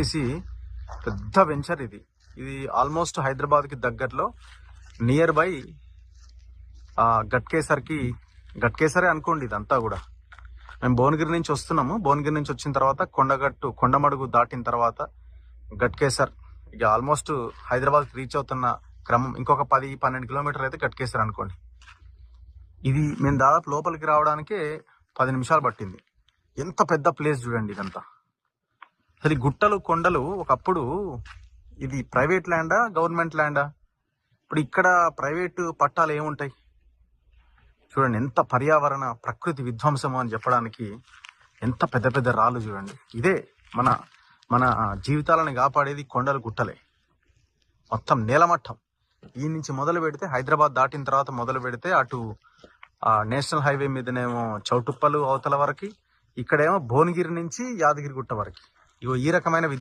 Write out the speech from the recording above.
వచ్చేసి పెద్ద వెంచర్ ఇది. ఇది ఆల్మోస్ట్ హైదరాబాద్కి దగ్గరలో నియర్ బై గట్కేసర్కి గట్కేసరే అనుకోండి ఇదంతా కూడా. మేము భువనగిరి నుంచి వస్తున్నాము. భువనగిరి నుంచి వచ్చిన తర్వాత కొండగట్టు కొండమడుగు దాటిన తర్వాత గట్కేసర్ ఇక ఆల్మోస్ట్ హైదరాబాద్కి రీచ్ అవుతున్న క్రమం. ఇంకొక పది పన్నెండు కిలోమీటర్లు అయితే గట్కేసర్ అనుకోండి. ఇది మేము దాదాపు లోపలికి రావడానికే పది నిమిషాలు పట్టింది. ఎంత పెద్ద ప్లేస్ చూడండి ఇదంతా. అది గుట్టలు కొండలు ఒకప్పుడు ఇది ప్రైవేట్ ల్యాండా గవర్నమెంట్ ల్యాండా? ఇప్పుడు ఇక్కడ ప్రైవేటు పట్టాలు ఏముంటాయి? చూడండి ఎంత పర్యావరణ ప్రకృతి విధ్వంసము అని చెప్పడానికి ఎంత పెద్ద పెద్ద రాళ్ళు చూడండి. ఇదే మన మన జీవితాలను కాపాడేది కొండలు గుట్టలే. మొత్తం నేలమట్టం ఈ నుంచి మొదలు పెడితే హైదరాబాద్ దాటిన తర్వాత మొదలు పెడితే అటు ఆ నేషనల్ హైవే మీదనేమో చౌటుప్పలు అవతల వరకు ఇక్కడేమో భువనగిరి నుంచి యాదగిరి గుట్ట వరకు. ఇగో ఈ రకమైన